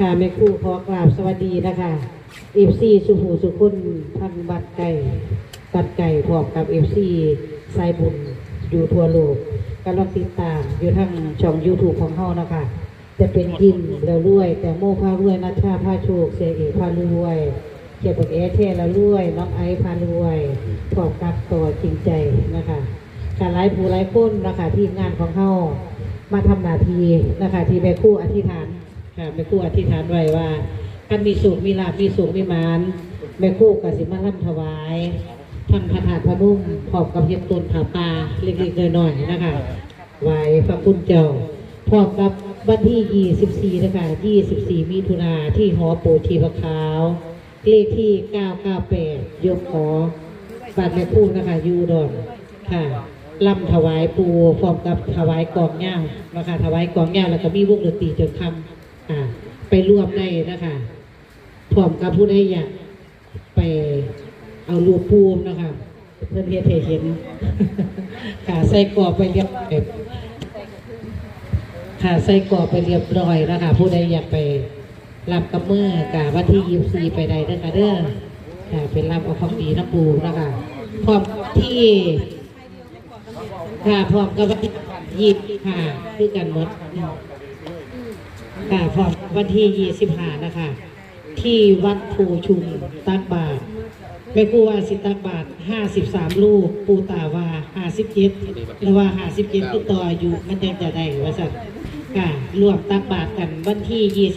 ค่ะแม่ครูขอกราบสวัสดีนะคะเอฟซีสุภูสุขุนพันบัดไก่บัดไก่พร้อมกับเอฟซีสายบุญอยู่ทั่วโลกกำลังติดตามอยู่ทั้งช่อง YouTube ของเฮานะคะ จะเป็นกินแล้วรวย แต่โม่พารวยนัชชาพาโชคเสียเอพารวยเกียรติเอเทแล้วรวย น้องไอซ์พารวยพร้อมกับต่อจริงใจนะคะการไลฟ์ผู้ไลฟ์พ้นนะคะทีมงานของเฮามาทำหน้าที่นะคะ ที่แม่คู่อธิษฐาน ค่ะแม่คู่อธิษฐานไว้ว่าการมีสุขมีลาภมีสุขมีมานแม่คู่กับสิมาล่ำถวายท่านพระธาตุพระนุ่มพร้อมกับเฮ็ดต้นผาป่าเล็กๆน้อยๆนะคะไหว้พระคุณเจ้าพร้อมกับวันที่ 24 นะคะ 24 มิถุนาที่หอปูชีพขาว เลขที่ 998 ยกขอบาทแม่คู่นะคะยูดอนค่ะล่ำถวายปูพร้อมกับถวายกองย่างนะคะถวายกองย่างแล้วก็มีวงดนตรีจนคำ ไปร่วมได้นะคะพร้อมกับผู้ใดอยากไปเอารูปปูมนะคะ เพื่อนเฮ็ดให้เห็นค่ะใส่กรอบไปเรียบร้อยค่ะใส่กรอบไปเรียบร้อยนะคะ ผู้ใดอยากไปรับกับเมื่อกะวันที่ยี่สีไปใดเด้อค่ะเด้อค่ะเป็นรับเอาของดีน้ำปูนะคะพร้อมที่ค่ะพร้อมกับวันที่ยี่ค่ะคือกันหมด ค่ะพร้อมวันที่ 25 นะคะ ที่วัดภูชุมตักบาทแม่ครูว่าสิตักบาท 53 ลูก ปูตาว่า57หรือว่า57คือต่ออายุมันยังจะได้ว่าสัตว์ค่ะรวมตักบาทกันวันที่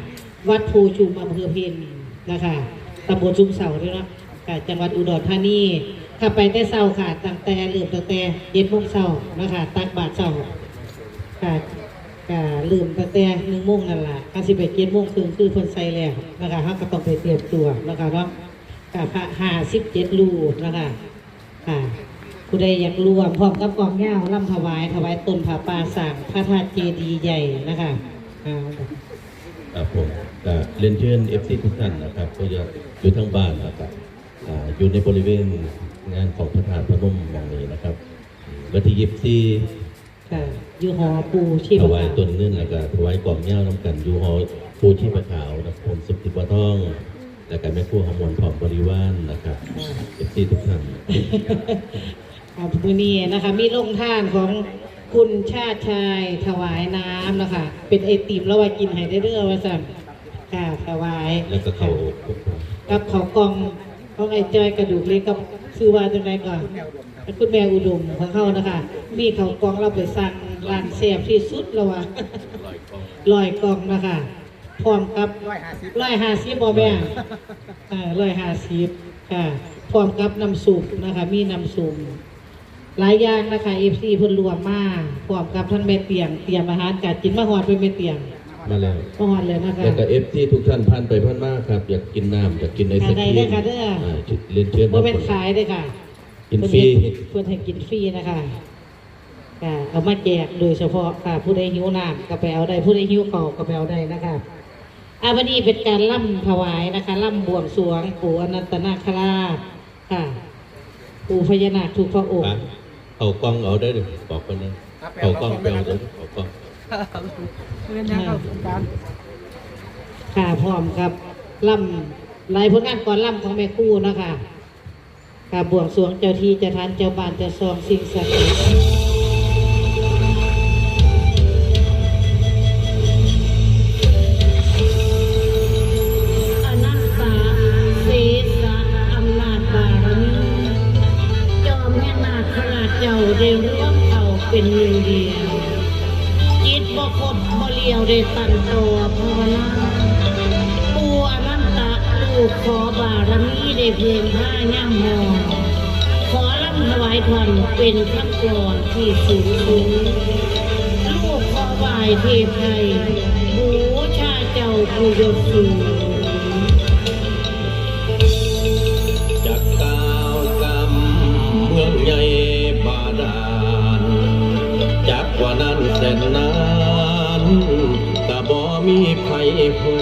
25 วัดภูชุมอำเภอเพนนะคะตำบลชุมเสาด้วยเนาะค่ะจังหวัดอุดรธานีถ้าไปได้เศร้าค่ะตั้งแต่เริ่มตั้งแต่เย็นโมงเศร้านะคะตักบาทเศร้าค่ะ ก็ลืมตั้งแต่หนึ่งโมงนั่นแหละกาสิบเอ็ดเจ็ดโมงครึ่งคือเพิ่นใส่แล้วนะคะเขาก็ต้องไปเตรียมตัวนะคะเนาะกับพระห้าสิบเจ็ดรูนะคะค่ะผู้ใดอยากรวมพร้อมกับกองเงาล่ำถวายถวายตนผาป่าสั่งพระธาตุเจดีย์ใหญ่นะคะอ่าครับผมก็เรียนเชิญเอฟซีทุกท่านนะครับก็จะอยู่ทั้งบ้านนะครับอ่าอยู่ในบริเวณงานของพระธาตุพนมแห่งนี้นะครับวันที่ยิบซี ค่ะอยู่หอปูชีพถวายต้นเงินแล้วก็ถวายกล่อมเง่าน้ำกันอยู่หอปูชีพขาวนะผมสุขติปะท่องแล้วก็แม่ครัวหอมวนผอมบริวารนะครับเอฟซีทุกท่านครับมือนี้นะคะ มีลงท่านของคุณชาติชายถวายน้ำนะคะ เป็นไอติมแล้วว่ากินให้ได้เรื่อว่าสั่นค่ะถวาย แล้วก็เขากับเขากอง ของไอ้จอยกระดูกเล็กกับซื้อว่าจังไรก่อนคุณแม่อุดมของเขานะคะ มีเขากองเราไปสั่งร้านเสียบที่สุดแล้วว่ะลอยกองนะคะพร้อมกับร้อยห้าสิบบ่แม่ร้อยห้าสิบค่ะพร้อมกับน้ำซุปนะคะ มีน้ำซุปหลายอย่างนะคะเอฟซีเพิ่นรวมมาพร้อมกับท่านแม่เตียงเตรียมอาหารการกินมาหอดเป็นแม่เตียง มาแล้วมาหอดเลยนะคะแล้วก็เอฟซีทุกท่านผ่านไปผ่านมาครับ อยากกินน้ำอยากกินไอศค่ะคได้รีเด้มอค่ะเด้ออ่าเรียนเชิญบ่เป็นขายเด้อค่ะ กินฟรีเพื่อนให้กินฟรีนะคะค่ะเอามาแจกโดยเฉพาะค่ะผู้ใดหิวน้ำก็ไปเอาได้ผู้ใดหิวข้าวก็ไปเอาได้นะคะอาวันนี้เป็นการล่ำถวายนะคะล่ำบวงสรวงปู่อนันตนาคราชค่ะปู่พญานาคทุกพระองค์อะเอากล้องเอาได้เลยบอกกันนะเอากล้องไปเอาเดี๋ยวเอากล้อง เงินยังเข้าโครงการค่ะพร้อมกับล่ำลายผลงานก่อนล่ำของแม่คู่นะคะค่ะบวงสรวงเจ้าที่เจ้าทานเจ้าบ้านเจ้าซองสิ่งศักดิ์สิทธิ์เจ้าได้ร่วมเอาเป็นหนึ่งเดียว บ่คดบ่เลียวได้ตันตัวภาวนาปูอนันตะลูกขอบารมีได้เพียงผ้าย่ำมองขอรำถวายทอนเป็นคำกรอนที่สูงสูงลูกขอบายเทพไทยบูชาเจ้าผู้ยศสูง ไ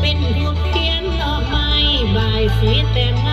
เป็นผู้เทียนดอกไม้บสีแต่ง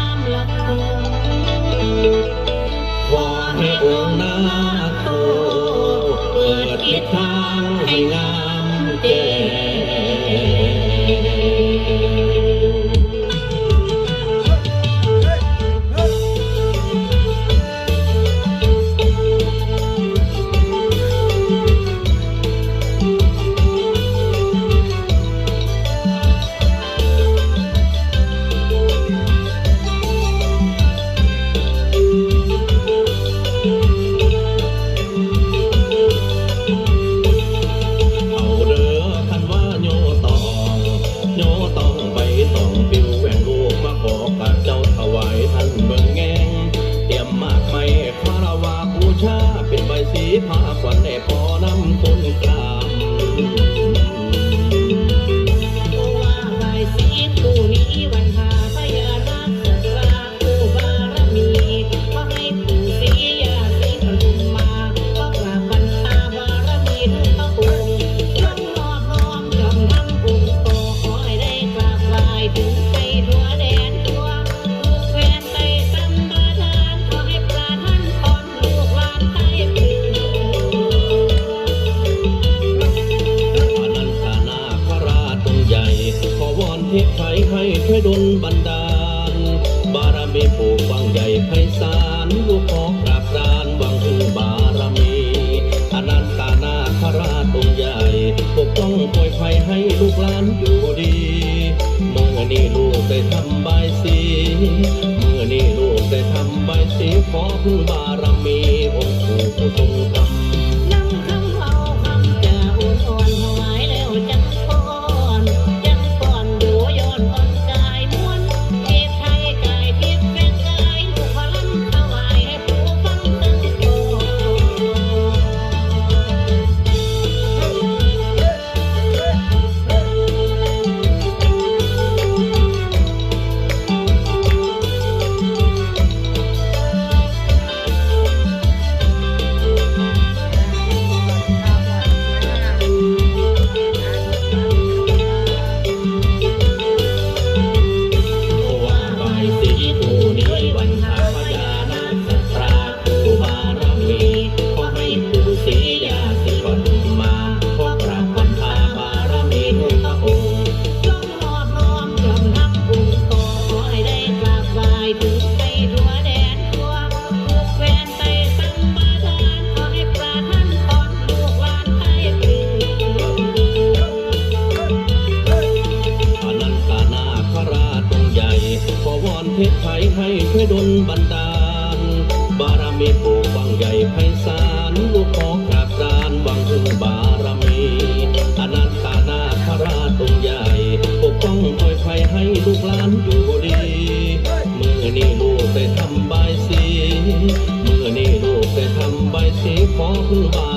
ขอกราบรานวังคุณบารมีอนันตานาคราชองค์ใหญ่ปกป้องป่อยไฟให้ลูกหลานอยู่ดีมื่อนีลูกได้ทำบาสีมื่อนีลูกได้ทำบสีขอคุณบารมีองค์ปู่ทรงธรรม เทศไทยให้ช่วยดลบันดาล บารมีปู่วังใหญ่ไพศาลลูกขอกราบสารวังถึงบารมีอนันตานาคราชองใหญ่ ปกป้องคอยไฟให้ลูกหลานอยู่ดี มือนี้ลูกไปทำใบสีมือนี้ลูกไปทำใบสีขอพึ่งบาร